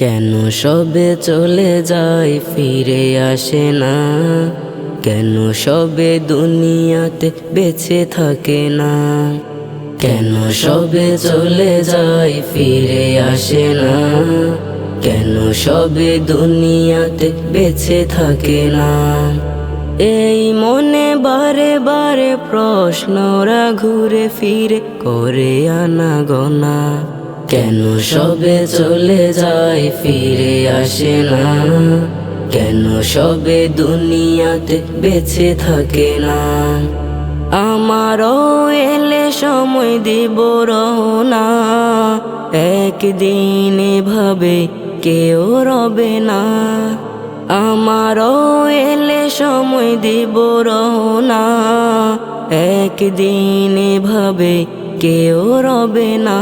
কেন সবে চলে যায়, ফিরে আসে না? কেন সবে দুনিয়াতে বেঁচে থাকে না? কেন সবে চলে যায়, ফিরে আসে না? কেন সবে দুনিয়াতে বেঁচে থাকে না? এই মনে বারে বারে প্রশ্নরা ঘুরে ফিরে করে আনা গনা। কেন সবে চলে যায় ফিরে আসে না? কেন সবে দুনিয়াতে বেঁচে থাকে না? আমারও এলে সময় দিব রহনা একদিন এভাবে কেউ রবে না। আমারও এলে সময় দিব রহনা একদিন এভাবে কেউ রবে না।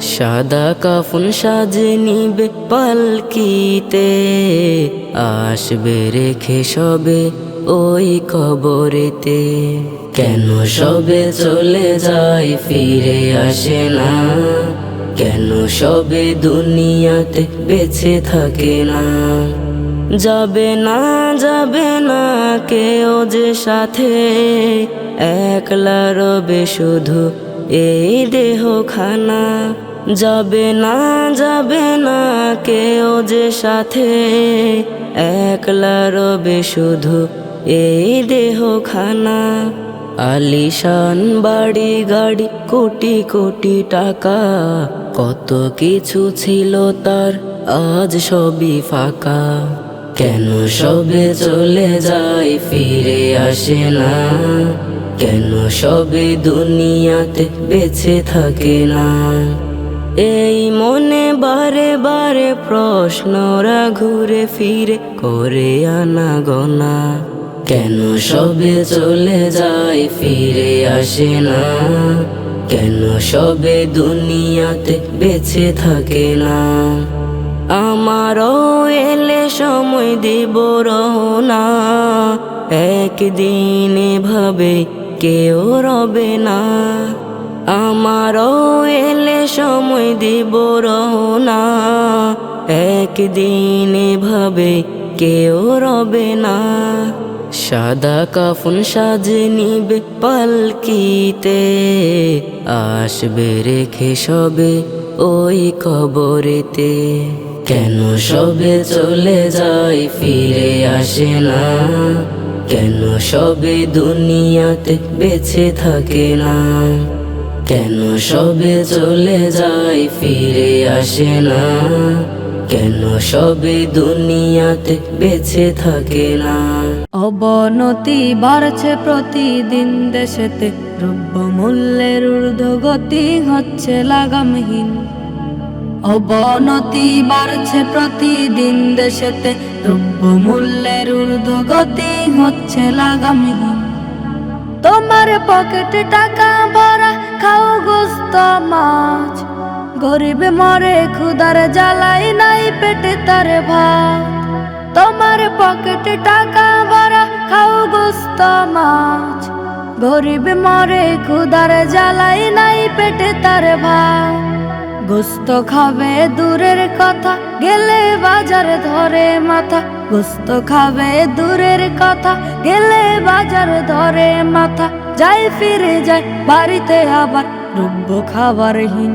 সাদা কাফন সাজে নিবে পালকিতে, আসবে রেখে সবে ওই কবরেতে কেন সবে চলে যায়, ফিরে আসে না? কেন সবে দুনিয়াতে বেঁচে থাকে না? যাবে না যাবে না কেউ যে সাথে, একলা রবে শুধু এই দেহ খানা যাবে না যাবে না কেউ যে সাথে। একলা রবে শুধু এই দেহ খানা আলিশান বাড়ি গাড়ি, কোটি কোটি টাকা। কত কিছু ছিল তার আজ সবই ফাঁকা। কেন সবে চলে যায়, ফিরে আসে না। কেন সবে দুনিয়াতে বেঁচে থাকে না। এই মনে বারে বারে প্রশ্নরা ঘুরে ফিরে করে আনা গনা। কেন সবে চলে যায় ফিরে আসে না? কেন সবে দুনিয়াতে বেঁচে থাকে না? আমারও এলে সময় দিব রহনা একদিন এভাবে কেউ রবে না। আমারও এলে সময় দিব রহনা একদিন এভাবে কেউ রবে না। সাদা কাফন সাজে নিবে পালকিতে, আসবে রেখে সবে ওই কবরেতে। কেন সবে চলে যায়, ফিরে আসে না। কেন সবে দুনিয়াতে বেঁচে থাকে না। কেন সবে চলে যায়, ফিরে আসে না? কেন সবে দুনিয়াতে বেঁচে থাকে না? অবনতি বাড়ছে প্রতিদিন দেশেতে দ্রব্য মূল্যের ঊর্ধ্বগতি হচ্ছে লাগামহীন। অবনতি বাড়ছে প্রতিদিন দেশেতে দ্রব্য মূল্যের ঊর্ধ্বগতি হচ্ছে লাগামহীন। তোমার পকেটে টাকা ভরা খাও গোস্ত মাছ। গরিব মরে ক্ষুদার জ্বালাই নাই পেটে তার ভাত। তোমার পকেটে টাকা ভরা খাও গোস্ত মাছ। গরিব মরে ক্ষুদার জ্বালাই নাই পেটে তার ভাত। গোস্ত খাবে দূরের কথা, গেলে বাজার ধরে মাথা। গোস্ত খাবে দূরের কথা, গেলে বাজার ধরে মাথা। যাই ফিরে যায়, বাড়িতে আবার দ্রব্য খাবারহীন।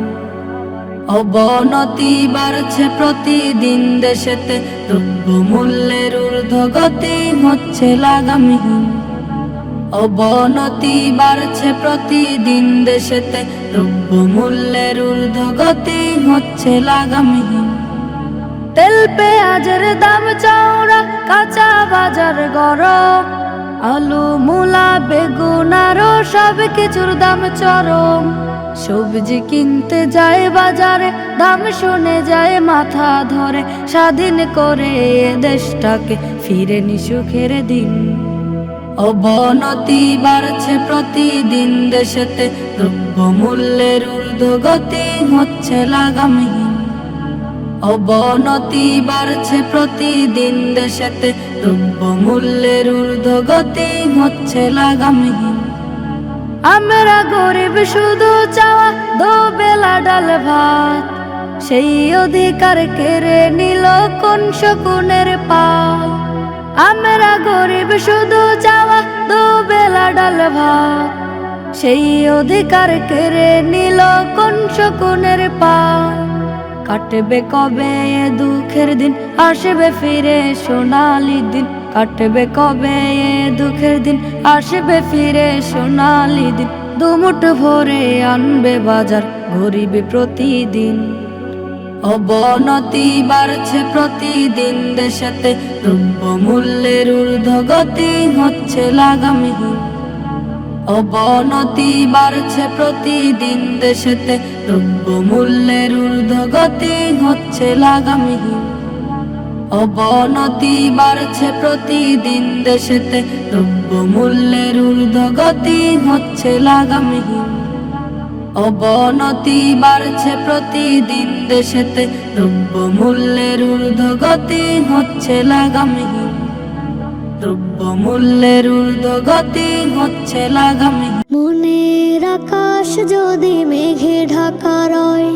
অবনতি বাড়ছে প্রতিদিন দেশেতে দ্রব্য মূল্যের ঊর্ধ্বগতি হচ্ছে লাগামহীন। অবনতি বাড়ছে প্রতিদিন দেশেতে দ্রব্য মূল্যের ঊর্ধ্বগতি হচ্ছে লাগামহীন। তেল, পেঁয়াজের দাম, চওড়া, কাঁচা বাজার গরম। আলু, মূলা, বেগুন আরও সব কিছুর দাম চরম। সবজি কিনতে যায় বাজারে, দাম শুনে যায় মাথা ধরে। স্বাধীন করে দেশটাকে ফিরে নি সুখের দিন। অবনতি বাড়ছে প্রতিদিন দেশেতে দ্রব্য মূল্যের ঊর্ধ্বগতি হচ্ছে লাগামহীন। অবনতি বাড়ছে প্রতিদিন দেশেতে দ্রব্য মূল্যের ঊর্ধ্বগতি হচ্ছে লাগামহীন আমরা গরিব শুধু চাওয়া দো বেলা ডাল ভাত, সেই অধিকার কেড়ে নিল কোন শকুনের পাল। আমরা গরিব শুধু চাওয়া দু বেলা ডাল ভাত, সেই অধিকার কেড়ে নিল কোন শকুনের পাল। কাটবে কবে এ দুঃখের দিন? আসবে ফিরে সোনালি দিন। কাটবে কবে এ দুঃখের দিন? আসবে ফিরে সোনালি দিন। দুমুঠ ভরে আনবে বাজার গরিবে প্রতিদিন। অবনতি বাড়ছে প্রতিদিন দেশেতে। দ্রব্য মূল্যের ঊর্ধ্বগতি হচ্ছে লাগামহীন। অবনতি বাড়ছে প্রতিদিন দেশেতে দ্রব্য মূল্যের ঊর্ধ্বগতি হচ্ছে লাগামহীন। অবনতি বাড়ছে প্রতিদিন দেশেতে দ্রব্য মূল্যের ঊর্ধ্বগতি হচ্ছে লাগামহীন। অবনতি বাড়ছে প্রতিদিন দেশেতে দ্রব্য মূল্যের ঊর্ধ্বগতি হচ্ছে লাগামহীন। দ্রব্য মূল্যের ঊর্ধ্বগতি হচ্ছে লাগামহীন মনের আকাশ যদি মেঘে ঢাকা রয়,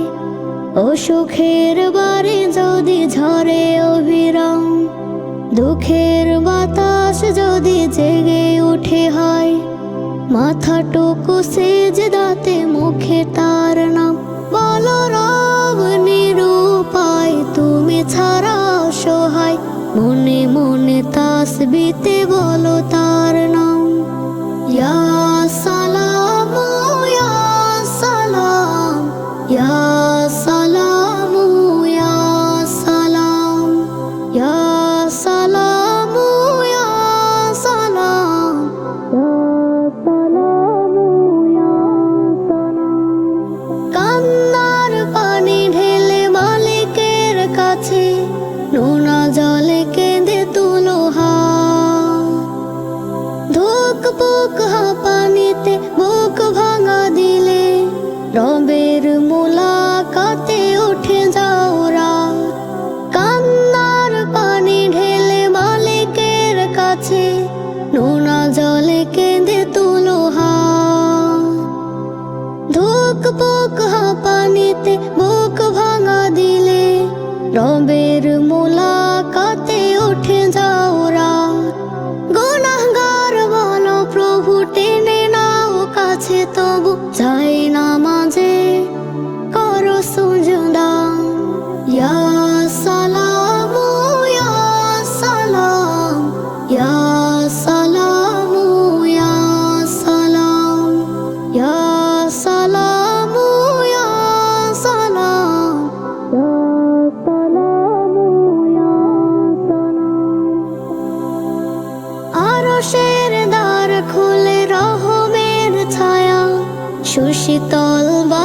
ও সুখের বারে যদি ঝরে অবিরাম, দুঃখের বাতাস যদি জেগে উঠে হয়, মাথাটুকু সেজ দাতে মুখে তার নাম। বলো রব নিরূপায়, তুমি ছাড়া সহায় মনে মনে তাসবিতে বলো তার নাম। ইয়া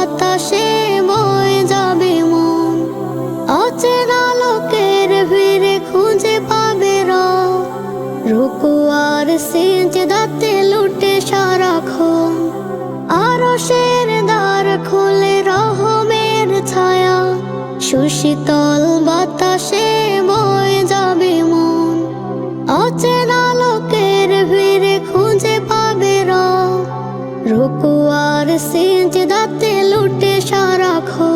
বাতাসে বয়ে যাবে মন। অচেনা লোকের ভিড়ে খুঁজে পাবে রুকু আর দাতে লুটে সারাক্ষণ। আরশের দ্বার খুলে রহমের ছায়া। সুশীতল বাতাসে বয়ে যাবে মন। অচেনা লোকের ভিড়ে খুঁজে পাবে রুকু আর সেজ দাতে লুটে সারাক্ষণ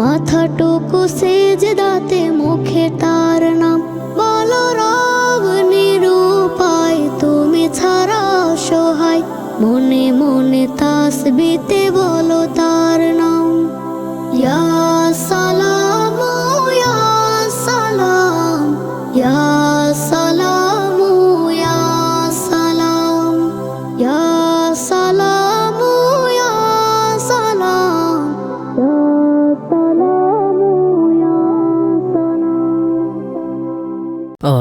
মাথাটুকু সেজ দাতে মুখে তার নাম। বলো রব নিরূপায়, তুমি ছাড়া সহায় মনে মনে তাসবিতে বলো তার নাম।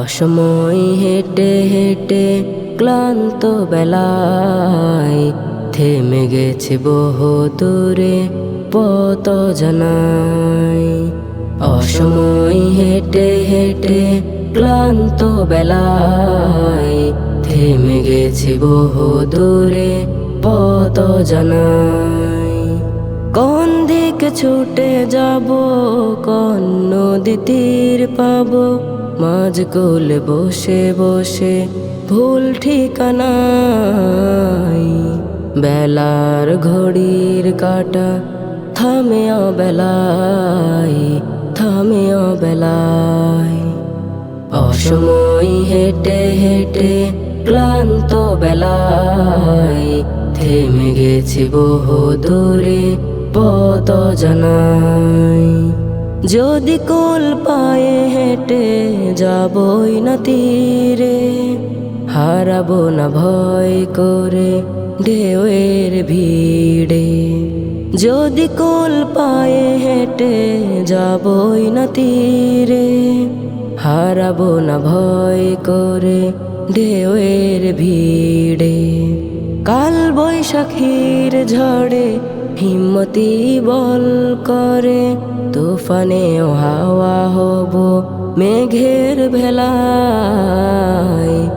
অসময় হেঁটে হেঁটে ক্লান্ত বেলায় থেমে গেছে বহু দূরে পত জানাই। অসময় হেঁটে হেঁটে ক্লান্ত বেলায় থেমে গেছে বহু দূরে পত জানাই। কোন দিকে ছুটে যাব, কোন নদী তীর পাব মাঝ কোলে বসে বসে ভুল ঠিকানাই বেলার ঘড়ির কাটা থামে বেলায় থামে বেলায় অসময় হেঁটে হেঁটে ক্লান্ত বেলায় থেমে গেছি বহু দূরে পদ জানাই যদি কোল পায়ে হেঁটে যাবই না তীরে, হারাবো না ভয় করে ঢেউয়ের ভিড়ে। যদি কোল পায়ে হেঁটে যাবই না তীরে, হারাবো না ভয় করে ঢেউয়ের ভিড়ে। কাল বৈশাখীর ঝড়ে হিম্মতি বল করে, তুফানে হাওয়া হব মেঘের ভেলায়।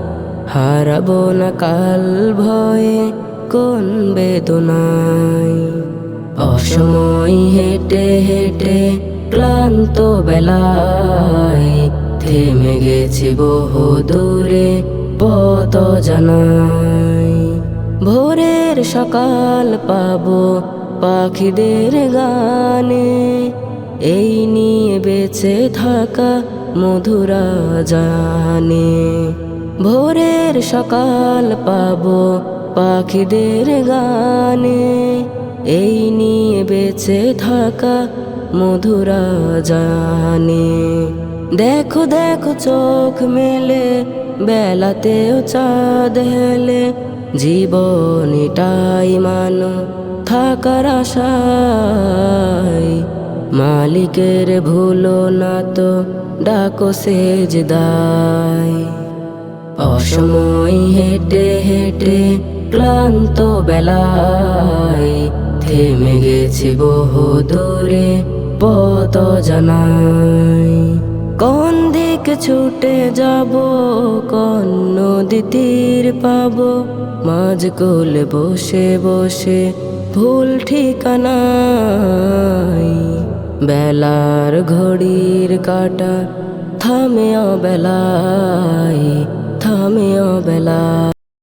হারাবো না কাল ভয়ে কোন বেদনায়। অসময় হেঁটে হেঁটে ক্লান্ত বেলায় থেমে গেছি বহু দূরে পত জানাই ভোরের সকাল পাবো পাখিদের গানে, এই নিয়ে বেঁচে থাকা মধুরা জানে। ভোরের সকাল পাবো পাখিদের গানে, এই নিয়ে বেঁচে থাকা মধুরা জানে। দেখো দেখো, চোখ মেলে, বেলাতেও চাঁদ হেলে, জীবনটাই মানো। থাকার আশায় মালিকের ভুলো না তো ডাকো সেজ দায় অসময় হেঁটে হেঁটে ক্লান্ত বেলায় থেমে গেছি বহু দূরে পত জানাই কোন দিকে ছুটে যাব, কোন নদী তীর পাব, মাঝ কোলে বসে বসে ভুল ঠিকানাই বেলার ঘড়ির কাটা থামে বেলায় থামে বেলা